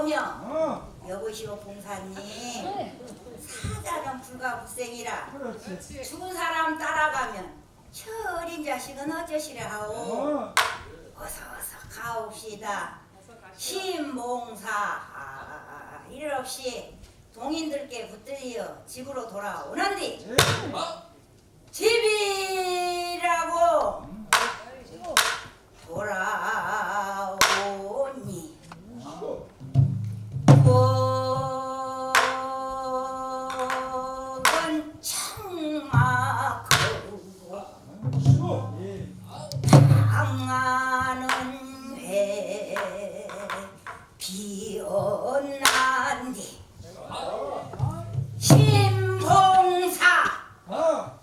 허명 어, 여보시오 봉사님 사자는 불가불생이라 그렇지. 죽은 사람 따라가면 저 어린 자식은 어쩌시려 하오? 어, 어서 어서 가옵시다. 신봉사. 아, 일 없이 동인들께 붙들려 집으로 돌아오는디 예. 집이라고 비었난디 신봉사 아,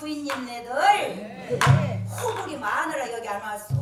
부인님네들 호불이 많으라 여기 안 왔어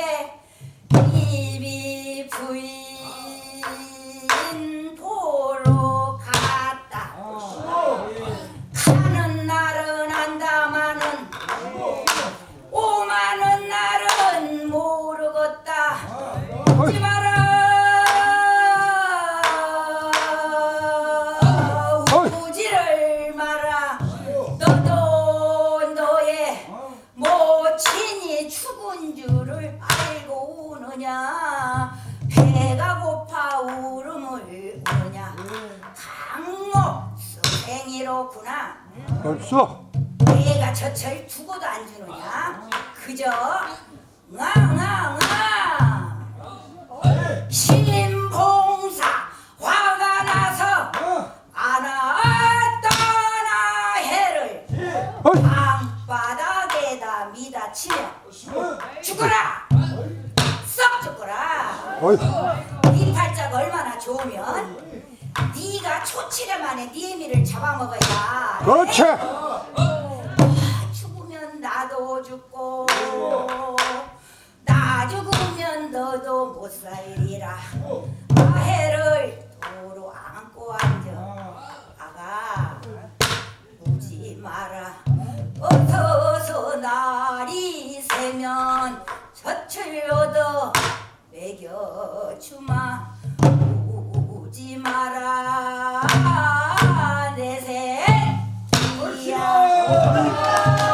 오신 혼배 이비 부인 수행이로구나 없어. 내가 젖을 두고도 안 주느냐 그저 응아응아응아 신봉사 화가 나서 어, 안았다나 해를 예. 방바닥에다 미다 치며 쉬고. 죽어라 썩 죽어라 어이, 네 팔자가 얼마나 좋으면 네가 초치를만해 니미를 네 잡아먹어야. 그렇지 어. 아, 죽으면 나도 죽고 나 죽으면 너도 못 살리라 아해를 도로 안고 앉아. 아가 우지 마라. 어서 날이 새면 젖을 얻어 먹여주마. 잊지 마라. 내 새끼야 어,